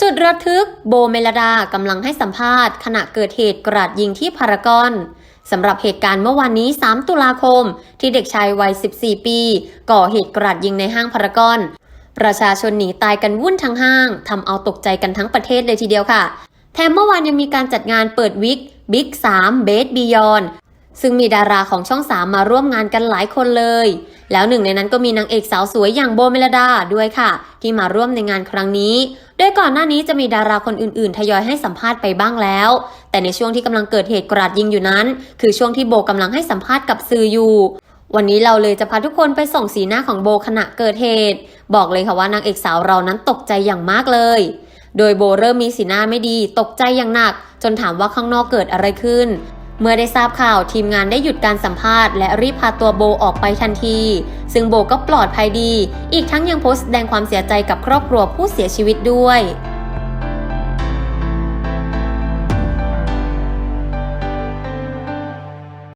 สุดระทึกโบเมลดากำลังให้สัมภาษณ์ ขณะเกิดเหตุกราดยิงที่พารากอนสำหรับเหตุการณ์เมื่อวานนี้ 3 ตุลาคม ที่เด็กชายวัย 14 ปี ก่อเหตุกราดยิงในห้างพารากอน ประชาชนหนีตายกันวุ่นทั้งห้างทำเอาตกใจกันทั้งประเทศเลยทีเดียวค่ะ แถมเมื่อวานยังมีการจัดงานเปิดวิกบิ๊ก3เบสบียอน ซึ่งมีดาราของช่อง3มมาร่วมงานกันหลายคนเลย แล้วหนึ่งในนั้นก็มีนางเอกสาวสวยอย่างโบเมลดาด้วยค่ะ ที่มาร่วมในงานครั้งนี้ โดยก่อนหน้านี้จะมีดาราคนอื่นๆ ทยอยให้สัมภาษณ์ไปบ้างแล้ว แต่ในช่วงที่กำลังเกิดเหตุกราดยิงอยู่นั้น คือช่วงที่โบกำลังให้สัมภาษณ์กับสื่ออยู่วันนี้เราเลยจะพาทุกคนไปส่องสีหน้าของโบขณะเกิดเหตุ บอกเลยค่ะว่านางเอกสาวเรานั้นตกใจอย่างมากเลย โดยโบเริ่มมีสีหน้าไม่ดี ตกใจอย่างหนัก จนถามว่าข้างนอกเกิดอะไรขึ้น เมื่อได้ทราบข่าวทีมงานได้หยุดการสัมภาษณ์และรีบพาตัวโบออกไปทันที ซึ่งโบก็ปลอดภัยดี อีกทั้งยังโพสต์แสดงความเสียใจกับครอบครัวผู้เสียชีวิตด้วย